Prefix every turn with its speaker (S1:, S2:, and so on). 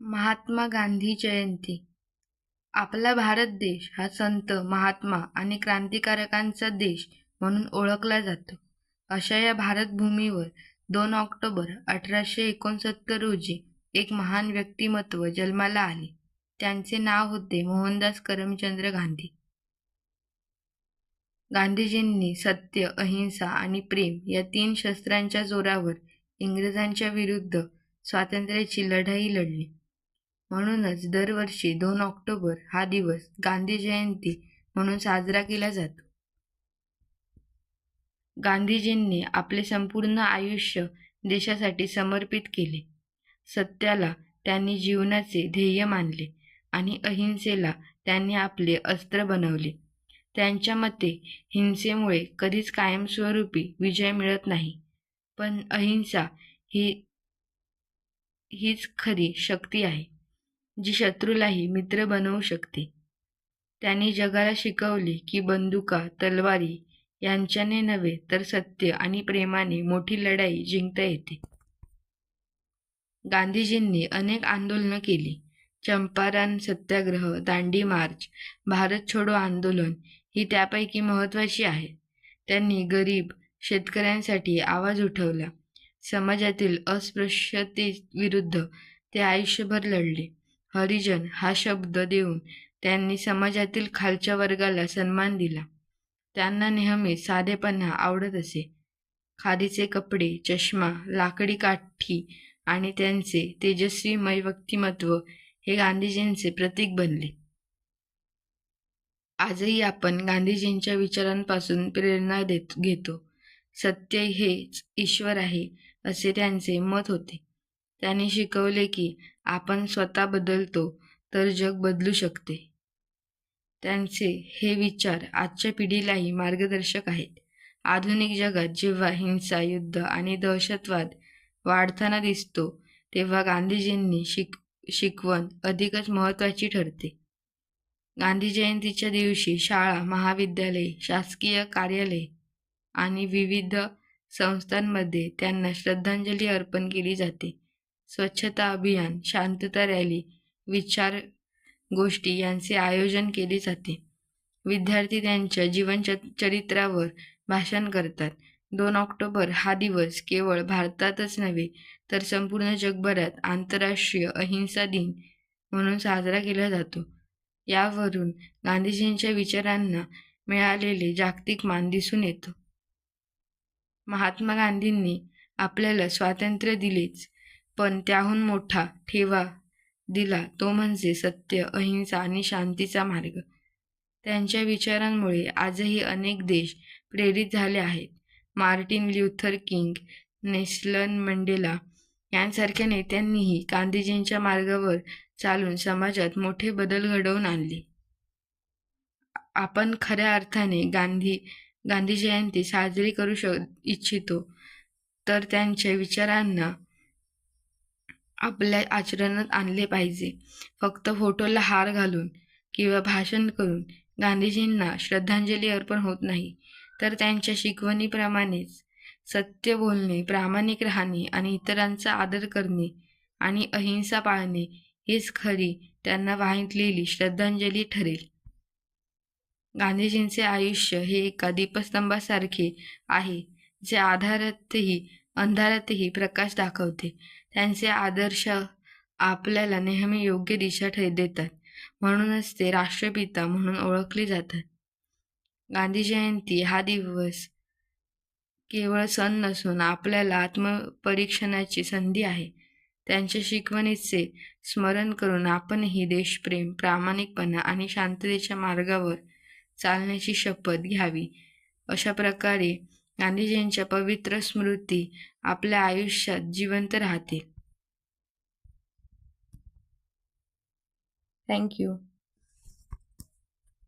S1: महात्मा गांधी जयंती. आपला भारत देश हा संत महात्मा आणि क्रांतिकारकांचा देश म्हणून ओळखला जातो. अशा या भारतभूमीवर दोन ऑक्टोबर अठराशे एकोणसत्तर रोजी एक महान व्यक्तिमत्व जन्माला आले. त्यांचे नाव होते मोहनदास करमचंद्र गांधी. गांधीजींनी सत्य अहिंसा आणि प्रेम या तीन शस्त्रांच्या जोरावर इंग्रजांच्या विरुद्ध स्वातंत्र्याची लढाई लढली. म्हणूनच दरवर्षी दोन ऑक्टोबर हा दिवस गांधी जयंती म्हणून साजरा केला जातो. गांधीजींनी आपले संपूर्ण आयुष्य देशासाठी समर्पित केले. सत्याला त्यांनी जीवनाचे ध्येय मानले आणि अहिंसेला त्यांनी आपले अस्त्र बनवले. त्यांच्या मते हिंसेमुळे कधीच कायमस्वरूपी विजय मिळत नाही. पण अहिंसा ही हीच खरी शक्ती आहे. जी शत्रूलाही मित्र बनवू शकते. त्यांनी जगाला शिकवले की बंदुका तलवारी यांच्याने नव्हे तर सत्य आणि प्रेमाने मोठी लढाई जिंकता येते. गांधीजींनी अनेक आंदोलनं केली. चंपारण सत्याग्रह दांडी मार्च भारत छोडो आंदोलन ही त्यापैकी महत्त्वाची आहेत त्यांनी गरीब शेतकऱ्यांसाठी आवाज उठवला. समाजातील अस्पृश्यतेविरुद्ध ते आयुष्यभर लढले. हरिजन हा शब्द देऊन त्यांनी समाजातील खालच्या वर्गाला सन्मान दिला. त्यांना नेहमी साधेपणा आवडत असे. खादीचे कपडे चष्मा लाकडी काठी आणि त्यांचे तेजस्वीमय व्यक्तिमत्व हे गांधीजींचे प्रतीक बनले. आजही आपण गांधीजींच्या विचारांपासून प्रेरणा देत घेतो. सत्य हेच ईश्वर आहे असे त्यांचे मत होते. त्यांनी शिकवले की आपण स्वतः बदलतो तर जग बदलू शकते. त्यांचे हे विचार आजच्या पिढीलाही मार्गदर्शक आहेत. आधुनिक जगात जेव्हा हिंसा युद्ध आणि दहशतवाद वाढताना दिसतो तेव्हा गांधीजींनी शिक शिकवण अधिकच महत्त्वाची ठरते. गांधी जयंतीच्या दिवशी शाळा महाविद्यालय शासकीय कार्यालय आणि विविध संस्थांमध्ये त्यांना श्रद्धांजली अर्पण केली जाते. स्वच्छता अभियान शांतता रॅली विचार गोष्टी यांचे आयोजन केले जाते. विद्यार्थी त्यांच्या जीवन चरित्रावर भाषण करतात. दोन ऑक्टोबर हा दिवस केवळ भारतातच नव्हे तर संपूर्ण जगभरात आंतरराष्ट्रीय अहिंसा दिन म्हणून साजरा केला जातो. यावरून गांधीजींच्या विचारांना मिळालेले जागतिक मान दिसून येतो. महात्मा गांधींनी आपल्याला स्वातंत्र्य दिलेच पण त्याहून मोठा ठेवा दिला तो म्हणजे सत्य अहिंसा आणि शांतीचा मार्ग. त्यांच्या विचारांमुळे आजही अनेक देश प्रेरित झाले आहेत. Martin Luther King Nelson Mandela यांसारख्या नेत्यांनीही गांधीजींच्या मार्गावर चालून समाजात मोठे बदल घडवून आणले. आपण खऱ्या अर्थाने गांधी गांधी जयंती साजरी करू शक इच्छितो तर त्यांच्या विचारांना आपल्या आचरणात आणले पाहिजे. फक्त फोटोला हार घालून किंवा भाषण करून गांधीजींना श्रद्धांजली अर्पण होत नाही. तर त्यांच्या शिकवणीप्रमाणेच सत्य बोलणे प्रामाणिक राहणे आणि इतरांचा आदर करणे आणि अहिंसा पाळणे हीच खरी त्यांना वाहितलेली श्रद्धांजली ठरेल. गांधीजींचे आयुष्य हे एका दीपस्तंभासारखे आहे जे आधारातही अंधारातही प्रकाश दाखवते. त्यांचे आदर्श आपल्याला नेहमी योग्य दिशा ठे देतात. म्हणूनच ते राष्ट्रपिता म्हणून ओळखले जातात. गांधी जयंती हा दिवस केवळ सण नसून आपल्याला आत्मपरीक्षणाची संधी आहे. त्यांच्या शिकवणीचे स्मरण करून आपणही देशप्रेम प्रामाणिकपणा आणि शांततेच्या मार्गावर चालण्याची शपथ घ्यावी. अशा प्रकारे गांधीजींच्या पवित्र स्मृती आपल्या आयुष्यात जिवंत राहतील. थँक्यू